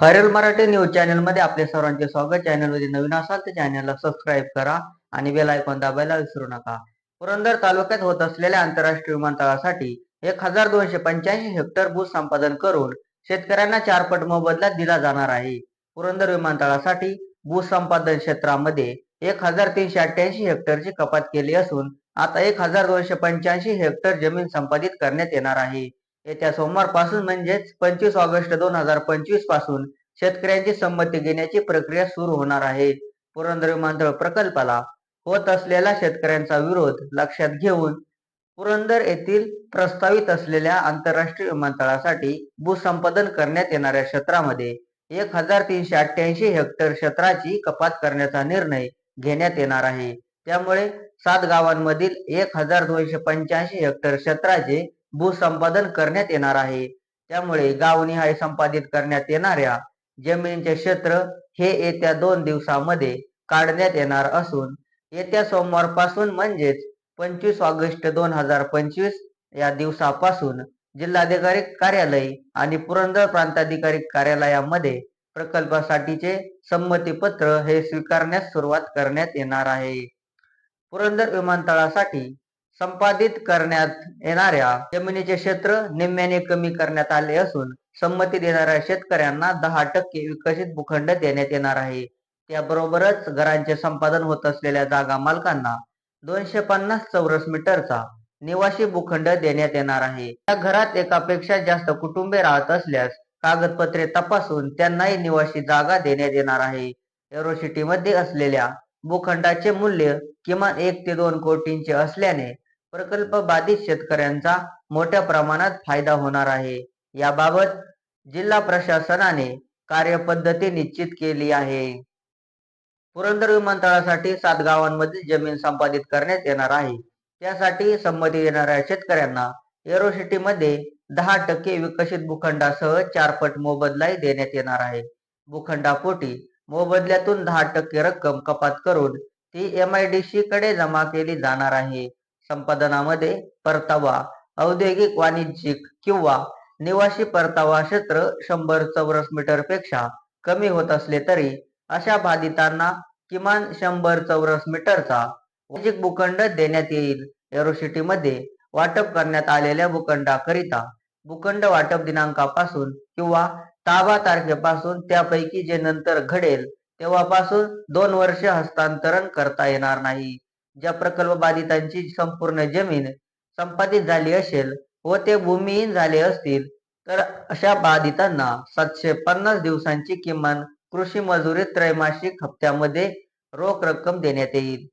Kharel Marathi news चॅनलमध्ये आपले सर्वांचे स्वागत. चॅनलमध्ये नवीन असाल तर चॅनलला सबस्क्राईब करा आणि बेल आयकॉन दाबायला विसरू नका. पुरंदर तालुक्यात होत असलेल्या आंतरराष्ट्रीय विमानतळासाठी एक हजार दोनशे पंच्याऐंशी हेक्टर भू संपादन करून शेतकऱ्यांना चारपट मोबदला दिला जाणार आहे. पुरंदर विमानतळासाठी भू संपादन क्षेत्रामध्ये एक हजार तीनशे अठ्ठ्याऐंशी हेक्टरची कपात केली असून आता एक हजार दोनशे पंच्याऐंशी हेक्टर जमीन संपादित करण्यात येणार आहे. येत्या सोमवारपासून म्हणजेच पंचवीस ऑगस्ट दोन हजार पंचवीसपासून शेतकऱ्यांची संमती घेण्याची प्रक्रिया सुरू होणार आहे. पुरंदर विमानतळ प्रकल्पाला होत असलेला शेतकऱ्यांचा विरोध लक्षात घेऊन पुरंदर येथील प्रस्तावित असलेल्या आंतरराष्ट्रीय विमानतळासाठी भूसंपादन करण्यात येणाऱ्या क्षेत्रामध्ये एक हजार तीनशे अठ्ठ्याऐंशी हेक्टर क्षेत्राची कपात करण्याचा निर्णय घेण्यात येणार आहे. त्यामुळे सात गावांमधील एक हजार दोनशे पंच्याऐंशी हेक्टर क्षेत्राचे भूसंपादन करण्यात येणार आहे. त्यामुळे गावनिहाय संपादित करण्यात येणाऱ्या जमिनीचे क्षेत्र हे येत्या दोन दिवसामध्ये काढण्यात येणार असून येत्या सोमवारपासून म्हणजेच पंचवीस ऑगस्ट दोन हजार पंचवीस या दिवसापासून जिल्हाधिकारी कार्यालय आणि पुरंदर प्रांताधिकारी कार्यालयामध्ये प्रकल्पासाठीचे संमतीपत्र हे स्वीकारण्यास सुरुवात करण्यात येणार आहे. पुरंदर विमानतळासाठी संपादित करण्यात येणाऱ्या जमिनीचे क्षेत्र निम्म्याने कमी करण्यात आले असून संमती देणाऱ्या शेतकऱ्यांना दहा टक्के विकसित भूखंड देण्यात येणार आहे. त्याबरोबरच घरांचे संपादन होत असलेल्या जागा मालकांना दोनशे पन्नास चौरस मीटरचा निवासी भूखंड देण्यात येणार आहे. त्या घरात एकापेक्षा जास्त कुटुंबे राहत असल्यास कागदपत्रे तपासून त्यांनाही निवासी जागा देण्यात येणार आहे. एरोसिटी मध्ये असलेल्या भूखंडाचे मूल्य किमान एक ते दोन कोटींचे असल्याने प्रकल्प बाधित शेतकऱ्यांचा मोठ्या प्रमाणात फायदा होणार आहे. याबाबत जिल्हा प्रशासनाने कार्यपद्धती निश्चित केली आहे. पुरंदर विमानतळासाठी सात गावांमधील जमीन संपादित करण्यात येणार आहे. त्यासाठी संमती देणाऱ्या शेतकऱ्यांना एरोसिटीमध्ये दहा टक्के विकसित भूखंडासह चारपट मोबदलाही देण्यात येणार आहे. भूखंडापोटी मोबदल्यातून दहा टक्के रक्कम कपात करून ती एम आय डी सी कडे जमा केली जाणार आहे. संपादनामध्ये परतावा औद्योगिक वाणिज्यिक किंवा निवासी परतावा क्षेत्र शंभर चौरस मीटरपेक्षा कमी होत असले तरी अशा बाधितांना किमान शंभर चौरस मीटरचा वार्षिक भूखंड देण्यात येईल. एरोसिटीमध्ये वाटप करण्यात आलेल्या भूखंडाकरिता भूखंड वाटप दिनांकापासून किंवा ताबा तारखेपासून त्यापैकी जे नंतर घडेल तेव्हापासून दोन वर्ष हस्तांतरण करता येणार नाही. ज्या प्रकल्प बाधितांची संपूर्ण जमीन संपादित झाली असेल व ते भूमिहीन झाले असतील तर अशा बाधितांना सातशे पन्नास दिवसांची किमान कृषी मजुरी त्रैमासिक हप्त्यामध्ये रोख रक्कम देण्यात येईल.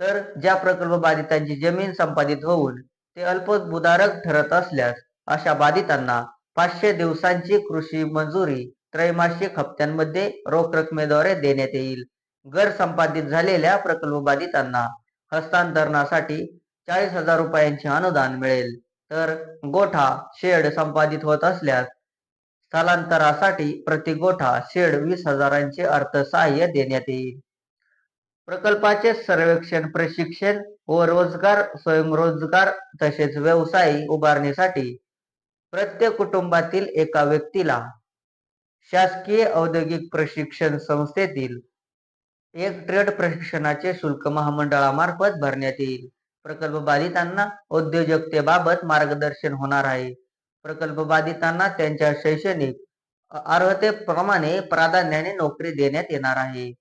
तर ज्या प्रकल्प बाधितांची जमीन संपादित होऊन ते अल्पभूधारक ठरत असल्यास अशा बाधितांना पाचशे दिवसांची कृषी मंजुरी त्रैमासिक हप्त्यांमध्ये रोख रकमेद्वारे देण्यात येईल. घर संपादित झालेल्या प्रकल्प बाधितांना हस्तांतरणासाठी चाळीस हजार रुपयांचे अनुदान मिळेल. तर गोठा शेड संपादित होत असल्यास स्थलांतरासाठी प्रति गोठा शेड वीस हजारांचे अर्थसहाय्य देण्यात येईल. प्रकल्पाचे सर्वेक्षण प्रशिक्षण व रोजगार स्वयंरोजगार तसेच व्यवसाय उभारणीसाठी प्रत्येक कुटुंबातील एका व्यक्तीला शासकीय औद्योगिक प्रशिक्षण संस्थेतील एक ट्रेड प्रशिक्षणाचे शुल्क महामंडळामार्फत भरण्यात येईल. प्रकल्प बाधितांना उद्योजकतेबाबत मार्गदर्शन होणार आहे. प्रकल्प बाधितांना त्यांच्या शैक्षणिक अर्हतेप्रमाणे प्राधान्याने नोकरी देण्यात येणार आहे.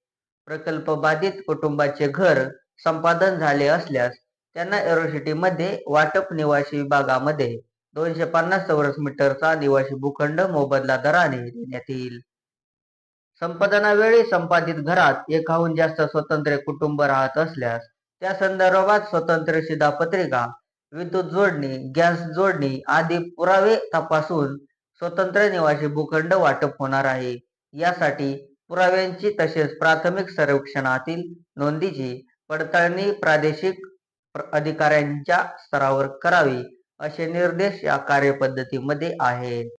प्रकल्प बाधित कुटुंबाचे घर संपादन झाले असल्यास त्यांना एरोसिटी मध्ये वाटप निवासी विभागामध्ये दोनशे पन्नास चौरस मीटरचा निवासी भूखंड मोबदला दराने देण्यात येईल. संपादनावेळी संपादित घरात एकाहून जास्त स्वतंत्र कुटुंब राहत असल्यास त्या संदर्भात स्वतंत्र शिधापत्रिका विद्युत जोडणी गॅस जोडणी आदी पुरावे तपासून स्वतंत्र निवासी भूखंड वाटप होणार आहे. यासाठी पुराव्यांची तसेच प्राथमिक सर्वेक्षणातील नोंदीची पडताळणी प्रादेशिक अधिकाऱ्यांच्या स्तरावर करावी असे निर्देश या कार्यपद्धतीमध्ये आहेत.